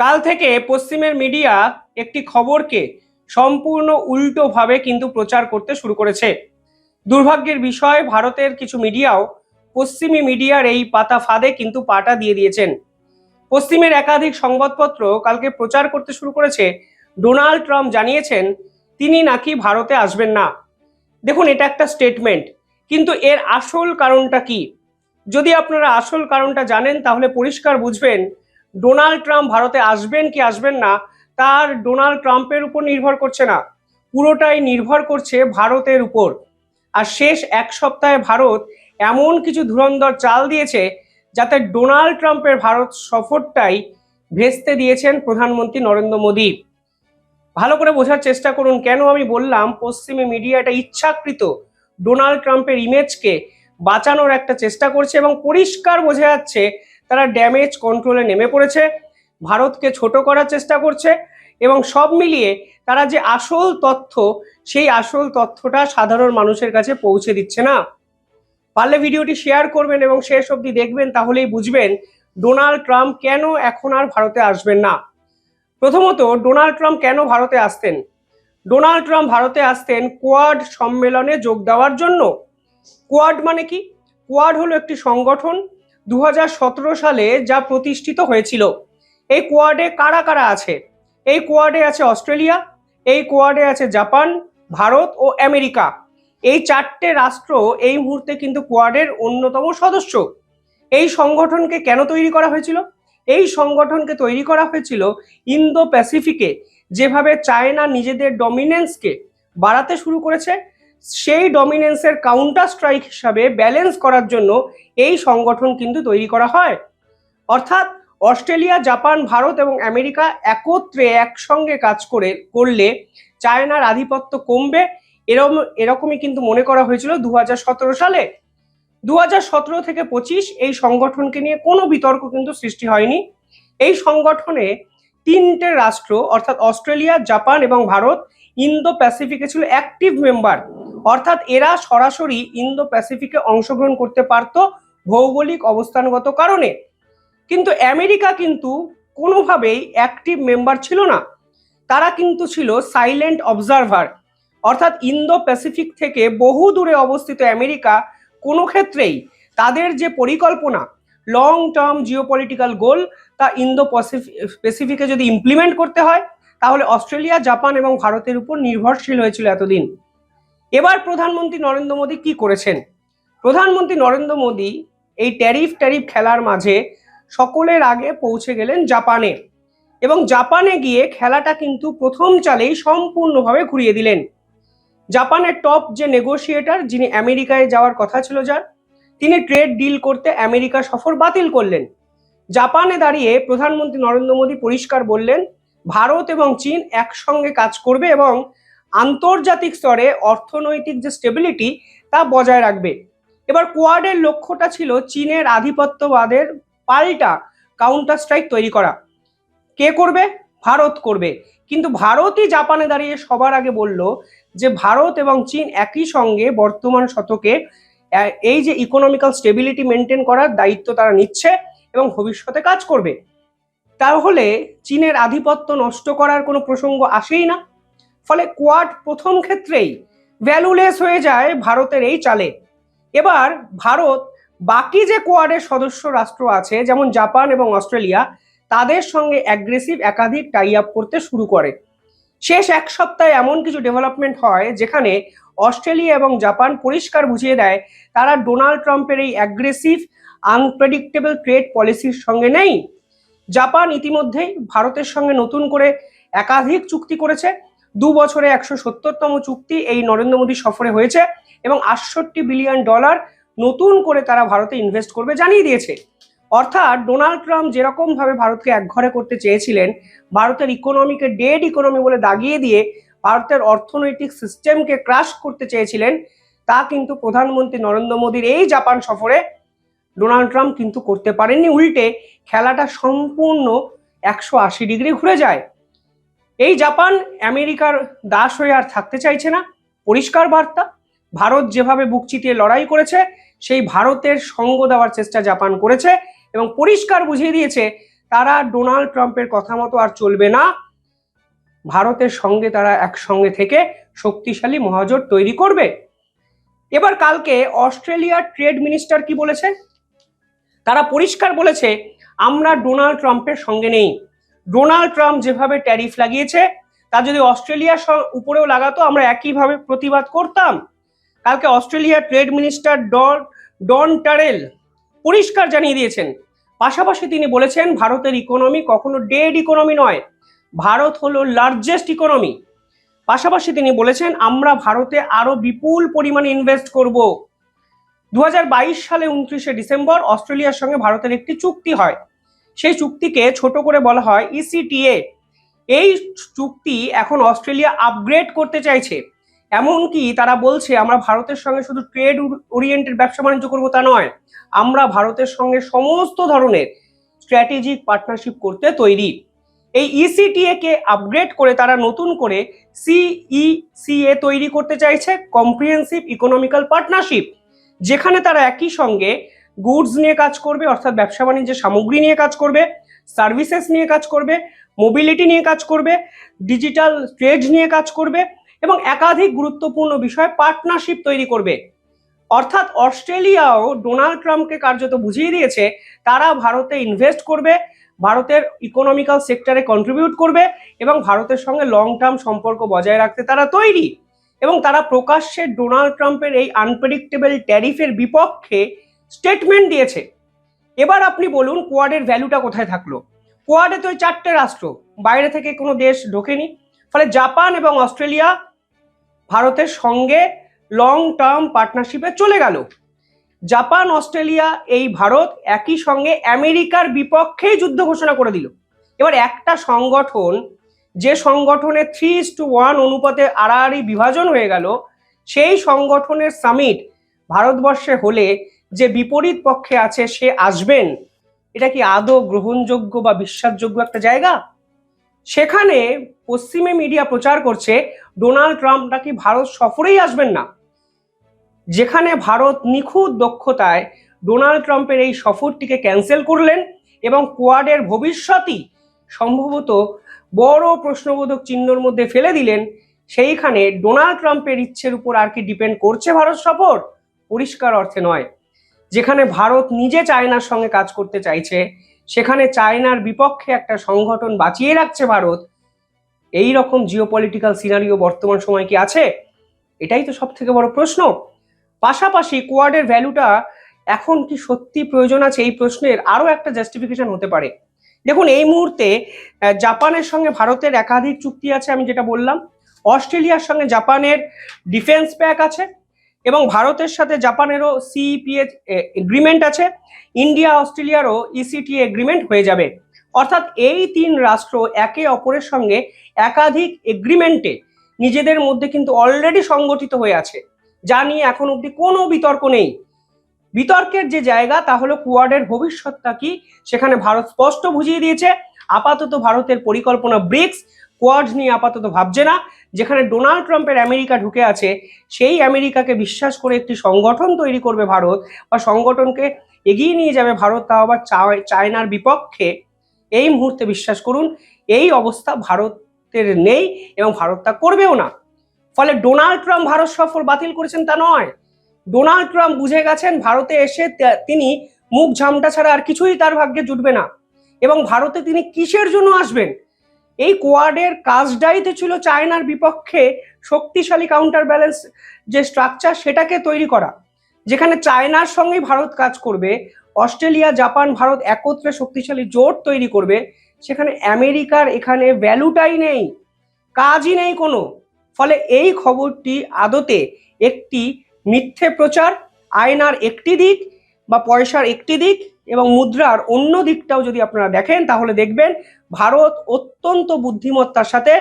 কাল থেকে পশ্চিমের মিডিয়া একটি খবরকে সম্পূর্ণ উল্টোভাবে কিন্তু প্রচার করতে শুরু করেছে। দুর্ভাগ্যের বিষয়, ভারতের কিছু মিডিয়াও পশ্চিমী মিডিয়ার এই পাতা ফাঁদে কিন্তু পাটা দিয়ে দিয়েছেন। পশ্চিমের একাধিক সংবাদপত্র কালকে প্রচার করতে শুরু করেছে। ডোনাল্ড ট্রাম্প জানিয়েছেন, তিনি নাকি ভারতে আসবেন না। দেখুন, এটা একটা স্টেটমেন্ট, কিন্তু এর আসল কারণটা কি? যদি আপনারা আসল কারণটা জানেন, তাহলে পরিষ্কার বুঝবেন ডোনাল্ড ট্রাম্প ভারতে আসবেন কি আসবেন না, তার ডোনাল্ড ট্রাম্পের উপর নির্ভর করছে না। পুরোটাই নির্ভর করছে ভারতের উপর। আর শেষ এক সপ্তাহে ভারত এমন কিছু ধুরন্ধর চাল দিয়েছে, যাতে ডোনাল্ড ট্রাম্পের ভারত সফরটাই ভেস্তে দিয়েছেন প্রধানমন্ত্রী নরেন্দ্র মোদী। ভালো করে বোঝার চেষ্টা করুন, কেন আমি বললাম পশ্চিমী মিডিয়াটা ইচ্ছাকৃত ডোনাল্ড ট্রাম্পের ইমেজকে বাঁচানোর একটা চেষ্টা করছে এবং পরিষ্কার বোঝা যাচ্ছে তারা ড্যামেজ কন্ট্রোলে নেমে পড়েছে, ভারতকে ছোট করার চেষ্টা করছে এবং সব মিলিয়ে তারা যে আসল তথ্য, সেই আসল তথ্যটা সাধারণ মানুষের কাছে পৌঁছে দিচ্ছে না। পারলে ভিডিওটি শেয়ার করবেন এবং শেষ অবধি দেখবেন, তাহলেই বুঝবেন ডোনাল্ড ট্রাম্প কেন এখন আর ভারতে আসবেন না। প্রথমত, ডোনাল্ড ট্রাম্প কেন ভারতে আসতেন? ডোনাল্ড ট্রাম্প ভারতে আসতেন কোয়াড সম্মেলনে যোগ দেওয়ার জন্য। কোয়াড মানে কি? কোয়াড হলো একটি সংগঠন দু হাজার সতেরো সালে যা প্রতিষ্ঠিত হয়েছিল। এই কোয়াডে কারা কারা আছে? এই কোয়াডে আছে অস্ট্রেলিয়া, এই কোয়াডে আছে জাপান, ভারত ও আমেরিকা। এই চারটে রাষ্ট্র এই মুহূর্তে কিন্তু কোয়াডের অন্যতম সদস্য। এই সংগঠনকে কেন তৈরি করা হয়েছিল? এই সংগঠনকে তৈরি করা হয়েছিল ইন্দো প্যাসিফিকে যেভাবে চায়না নিজেদের ডমিনেন্সকে বাড়াতে শুরু করেছে সেই ডমিনেন্সের কাউন্টার স্ট্রাইক হিসাবে ব্যালেন্স করার জন্য এই সংগঠন কিন্তু তৈরি করা হয়। অর্থাৎ অস্ট্রেলিয়া, জাপান, ভারত এবং আমেরিকা একত্রে একসঙ্গে কাজ করে, করলে চায়নার আধিপত্য কমবে। এরম, এরকমই কিন্তু মনে করা হয়েছিল দু হাজার সতেরো সালে। দু হাজার সতেরো থেকে পঁচিশ এই সংগঠনকে নিয়ে কোনো বিতর্ক কিন্তু সৃষ্টি হয়নি। এই সংগঠনে তিনটে রাষ্ট্র, অর্থাৎ অস্ট্রেলিয়া, জাপান এবং ভারত ইন্দো প্যাসিফিকে ছিল অ্যাক্টিভ মেম্বার অর্থাৎ এরা সরাসরি ইন্দো প্যাসিফিকে অংশগ্রহণ করতে পারত ভৌগোলিক অবস্থানগত কারণে। কিন্তু আমেরিকা কিন্তু কোনোভাবেই অ্যাক্টিভ মেম্বার ছিল না। তারা কিন্তু ছিল সাইলেন্ট অবজারভার অর্থাৎ ইন্দো প্যাসিফিক থেকে বহু দূরে অবস্থিত আমেরিকা কোনো ক্ষেত্রেই তাদের যে পরিকল্পনা লং টার্ম জিওপলিটিক্যাল গোল তা ইন্দো প্যাসিফিকে যদি ইমপ্লিমেন্ট করতে হয়, তাহলে অস্ট্রেলিয়া, জাপান এবং ভারতের উপর নির্ভরশীল হয়েছিল এতদিন। এবার প্রধানমন্ত্রী নরেন্দ্র মোদী কি করেছেন? প্রধানমন্ত্রী নরেন্দ্র মোদী এই ট্যারিফ ট্যারিফ খেলার মাঝে সকলের আগে পৌঁছে গেলেন জাপানে এবং জাপানে গিয়ে খেলাটা কিন্তু প্রথম চালেই সম্পূর্ণভাবে ঘুরিয়ে দিলেন। জাপানের টপ যে নেগোসিয়েটর যিনি আমেরিকায় যাওয়ার কথা ছিল যার, তিনি ট্রেড ডিল করতে আমেরিকা সফর বাতিল করলেন। জাপানে দাঁড়িয়ে প্রধানমন্ত্রী নরেন্দ্র মোদী পরিষ্কার বললেন, ভারত এবং চীন একসঙ্গে কাজ করবে এবং আন্তর্জাতিক স্তরে অর্থনৈতিক যে স্টেবিলিটি তা বজায় রাখবে। এবার কোয়াডের লক্ষ্যটা ছিল চীনের আধিপত্যবাদের পাল্টা কাউন্টার স্ট্রাইক তৈরি করা। কে করবে? ভারত করবে। কিন্তু ভারতই জাপানে দাঁড়িয়ে সবার আগে বলল যে ভারত এবং চীন একই সঙ্গে বর্তমান শতকে এই যে ইকোনমিক্যাল স্টেবিলিটি মেনটেন করার দায়িত্ব তারা নিচ্ছে এবং ভবিষ্যতে কাজ করবে। তাহলে চীনের আধিপত্য নষ্ট করার কোনো প্রসঙ্গ আসেই না। ফলে কোয়াড প্রথম ক্ষেত্রেই ভ্যালুলেস হয়ে যায় ভারতের এই চালে। এবার ভারত বাকি যে কোয়াডের সদস্য রাষ্ট্র আছে, যেমন জাপান এবং অস্ট্রেলিয়া, তাদের সঙ্গে অ্যাগ্রেসিভ একাধিক টাই আপ করতে শুরু করে। শেষ এক সপ্তাহে এমন কিছু ডেভেলপমেন্ট হয়, যেখানে অস্ট্রেলিয়া এবং জাপান পরিষ্কার বুঝিয়ে দেয়, তারা ডোনাল্ড ট্রাম্পের এই অ্যাগ্রেসিভ আনপ্রেডিক্টেবল ট্রেড পলিসির সঙ্গে নেই। জাপান ইতিমধ্যেই ভারতের সঙ্গে নতুন করে একাধিক চুক্তি করেছে দু বছরে একশো সত্তরতম চুক্তি এই নরেন্দ্র মোদী সফরে হয়েছে এবং আটষট্টি বিলিয়ন ডলার নতুন করে তারা ভারতে ইনভেস্ট করবে জানিয়ে দিয়েছে। অর্থাৎ ডোনাল্ড ট্রাম্প যেরকম ভাবে ভারতকে একঘরে করতে চেয়েছিলেন, ভারতের ইকোনমিকে ডেড ইকোনমি বলে দাগিয়ে দিয়ে ভারতের অর্থনৈতিক সিস্টেমকে ক্রাশ করতে চেয়েছিলেন, তা কিন্তু প্রধানমন্ত্রী নরেন্দ্র মোদীর এই জাপান সফরে ডোনাল্ড ট্রাম্প কিন্তু করতে পারেননি। উল্টে খেলাটা সম্পূর্ণ একশো আশি ডিগ্রি ঘুরে যায়। এই জাপান আমেরিকার দাস হয়ে আর থাকতে চাইছে না। পরিষ্কার বার্তা, ভারত যেভাবে বুক চিতিয়ে লড়াই করেছে, সেই ভারতের সঙ্গ দেওয়ার চেষ্টা জাপান করেছে এবং পরিষ্কার বুঝিয়ে দিয়েছে, তারা ডোনাল্ড ট্রাম্পের কথা মতো আর চলবে না। ভারতের সঙ্গে তারা একসঙ্গে থেকে শক্তিশালী মহাজোট তৈরি করবে। এবার কালকে অস্ট্রেলিয়ার ট্রেড মিনিস্টার কি বলেছে? তারা পরিষ্কার বলেছে, আমরা ডোনাল্ড ট্রাম্পের সঙ্গে নেই। ডোনাল্ড ট্রাম্প যেভাবে ট্যারিফ লাগিয়েছে, তা যদি অস্ট্রেলিয়ার উপরেও লাগাতো, আমরা একইভাবে প্রতিবাদ করতাম। কালকে অস্ট্রেলিয়ার trade minister Don Don Farrell পরিষ্কার জানিয়ে দিয়েছেন। পাশাপাশি তিনি বলেছেন, ভারতের ইকোনমি কখনো ডেড ইকোনমি নয়, ভারত হলো লার্জেস্ট ইকোনমি। পাশাপাশি তিনি বলেছেন, আমরা ভারতে আরও বিপুল পরিমাণে ইনভেস্ট করব। দু হাজার বাইশ সালে উনত্রিশে ডিসেম্বর অস্ট্রেলিয়ার সঙ্গে ভারতের একটি চুক্তি হয়। সেই চুক্তিকে ছোট করে বলা হয় E ইসিটিএ এই চুক্তি এখন অস্ট্রেলিয়া আপগ্রেড করতে চাইছে। এমনকি তারা বলছে, আমরা ভারতের সঙ্গে শুধু ট্রেড ওরিয়েন্টেড ব্যবসা বাণিজ্য করব তা নয়, আমরা ভারতের সঙ্গে সমস্ত ধরনের স্ট্র্যাটেজিক পার্টনারশিপ করতে তৈরি। এই E ইসিটিএ কে আপগ্রেড করে তারা নতুন করে সিইসিএ তৈরি করতে চাইছে কম্প্রিহেন্সিভ ইকোনমিক্যাল পার্টনারশিপ যেখানে তারা একই সঙ্গে গুডস নিয়ে কাজ করবে, অর্থাৎ ব্যবসা বাণিজ্যের সামগ্রী নিয়ে কাজ করবে সার্ভিসেস নিয়ে কাজ করবে মোবিলিটি নিয়ে কাজ করবে ডিজিটাল ট্রেড নিয়ে কাজ করবে এবং একাধিক গুরুত্বপূর্ণ বিষয়ে পার্টনারশিপ তৈরি করবে। অর্থাৎ অস্ট্রেলিয়াও ডোনাল্ড ট্রাম্পকে কার্যত বুঝিয়ে দিয়েছে, তারা ভারতে ইনভেস্ট করবে, ভারতের ইকোনমিক্যাল সেক্টরে কন্ট্রিবিউট করবে এবং ভারতের সঙ্গে লং টার্ম সম্পর্ক বজায় রাখতে তারা তৈরি। এবং তারা প্রকাশ্যে ডোনাল্ড ট্রাম্পের এই আনপ্রেডিক্টেবল ট্যারিফের বিপক্ষে স্টেটমেন্ট দিয়েছে। এবার আপনি বলুন কোয়াডের ভ্যালুটা কোথায় থাকল? কোয়াডে তো চারটে রাষ্ট্র, বাইরে থেকে কোনো দেশ ঢোকেনি। ফলে জাপান এবং অস্ট্রেলিয়া ভারতের সঙ্গে লং টার্ম পার্টনারশিপে চলে গেল। জাপান, অস্ট্রেলিয়া, এই ভারত একই সঙ্গে আমেরিকার বিপক্ষেই যুদ্ধ ঘোষণা করে দিল। এবার একটা সংগঠন, যে সংগঠনে থ্রি টু ওয়ান অনুপাতে আড়াআড়ি বিভাজন হয়ে গেল, সেই সংগঠনের সামিট ভারতবর্ষে হলে যে বিপরীত পক্ষে আছে, সে আসবেন। এটা কি আদৌ গ্রহণযোগ্য বা বিশ্বাসযোগ্য একটা জায়গা? সেখানে পশ্চিমে মিডিয়া প্রচার করছে, ডোনাল্ড ট্রাম্প নাকি ভারত সফরেই আসবেন না। যেখানে ভারত নিখুঁত দক্ষতায় ডোনাল্ড ট্রাম্পের এই সফরটিকে ক্যান্সেল করলেন এবং কোয়াডের ভবিষ্যতই সম্ভবত বড় প্রশ্নবোধক চিহ্নর মধ্যে ফেলে দিলেন, সেইখানে ডোনাল্ড ট্রাম্পের ইচ্ছের উপর আর কি ডিপেন্ড করছে ভারত সফর? পরিষ্কার অর্থে নয়। যেখানে ভারত নিজে চায়নার সঙ্গে কাজ করতে চাইছে, সেখানে চায়নার বিপক্ষে একটা সংগঠন বাঁচিয়ে রাখছে ভারত। এই রকম জিওপলিটিক্যাল সিনারিও বর্তমান সময় কি আছে? এটাই তো সব থেকে বড় প্রশ্ন। পাশাপাশি কোয়াডের ভ্যালুটা এখন কি সত্যি প্রয়োজন আছে এই প্রশ্নের আরও একটা জাস্টিফিকেশন হতে পারে। দেখুন, এই মুহূর্তে জাপানের সঙ্গে ভারতের একাধিক চুক্তি আছে, আমি যেটা বললাম। অস্ট্রেলিয়ার সঙ্গে জাপানের ডিফেন্স প্যাক আছে এবং ভারতের সাথে জাপানেরও সিইপিএ এগ্রিমেন্ট আছে ইন্ডিয়া অস্ট্রেলিয়ারও ইসিটি এগ্রিমেন্ট হয়ে যাবে। অর্থাৎ এই তিন রাষ্ট্র একে অপরের সঙ্গে একাধিক এগ্রিমেন্টে নিজেদের মধ্যে কিন্তু অলরেডি সংগঠিত হয়ে আছে, যা নিয়ে এখন অবধি কোনো বিতর্ক নেই। বিতর্কের যে জায়গা, তা হলো কুয়াডের ভবিষ্যৎটা কি, সেখানে ভারত স্পষ্ট বুঝিয়ে দিয়েছে। আপাতত ভারতের পরিকল্পনা ব্রিক্স কোয়াড নিয়ে আপাতত ভাবছে না, যেখানে ডোনাল্ড ট্রাম্পের আমেরিকা ঢুকে আছে, সেই আমেরিকাকে বিশ্বাস করে একটি সংগঠন তৈরি করবে ভারত, বা সংগঠনকে এগিয়ে নিয়ে যাবে ভারত, তাও আবার চায়নার বিপক্ষে। এই মুহূর্তে বিশ্বাস করুন, এই অবস্থা ভারতের নেই এবং ভারত তা করবেও না। ফলে ডোনাল্ড ট্রাম্প ভারত সফর বাতিল করেছেন তা নয়। ডোনাল্ড ট্রাম্প বুঝে গেছেন, ভারতে এসে তিনি মুখ ঝামটা ছাড়া আর কিছুই তার ভাগ্যে জুটবে না। এবং ভারতে তিনি কিসের জন্য আসবেন? এই কোয়াডের কাজটাইতে ছিল চায়নার বিপক্ষে শক্তিশালী কাউন্টার ব্যালেন্স যে স্ট্রাকচার সেটাকে তৈরি করা, যেখানে চায়নার সঙ্গেই ভারত কাজ করবে, অস্ট্রেলিয়া, জাপান, ভারত একত্রে শক্তিশালী জোট তৈরি করবে, সেখানে আমেরিকার এখানে ভ্যালুটাই নেই, কাজই নেই কোনো। ফলে এই খবরটি আদতে একটি মিথ্যে প্রচার, আয়নার একটি দিক বা পয়সার একটি দিক এবং মুদ্রার অন্য দিকটাও যদি আপনারা দেখেন, তাহলে দেখবেন ভারত অত্যন্ত বুদ্ধিমত্তার সাথে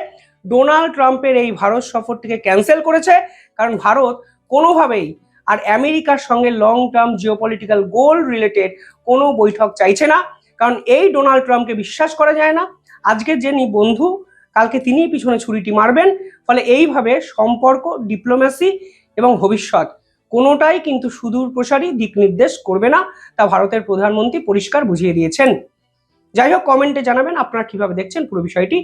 ডোনাল্ড ট্রাম্পের এই ভারত সফরটিকে ক্যান্সেল করেছে। কারণ ভারত কোনোভাবেই আর আমেরিকার সঙ্গে long term geopolitical goal related কোনো বৈঠক চাইছে না। কারণ এই ডোনাল্ড ট্রাম্পকে বিশ্বাস করা যায় না। আজকে যিনি বন্ধু, কালকে তিনিই পিছনে ছুরিটি মারবেন। ফলে এইভাবে সম্পর্ক ডিপ্লোম্যাসি এবং ভবিষ্যৎ কোনোটাই কিন্তু সুদূর প্রসারী দিক নির্দেশ করবে না। তা ভারতের প্রধানমন্ত্রী পরিষ্কার বুঝিয়ে দিয়েছেন। যাই হোক কমেন্টে জানাবেন আপনারা কীভাবে দেখছেন পুরো বিষয়টি।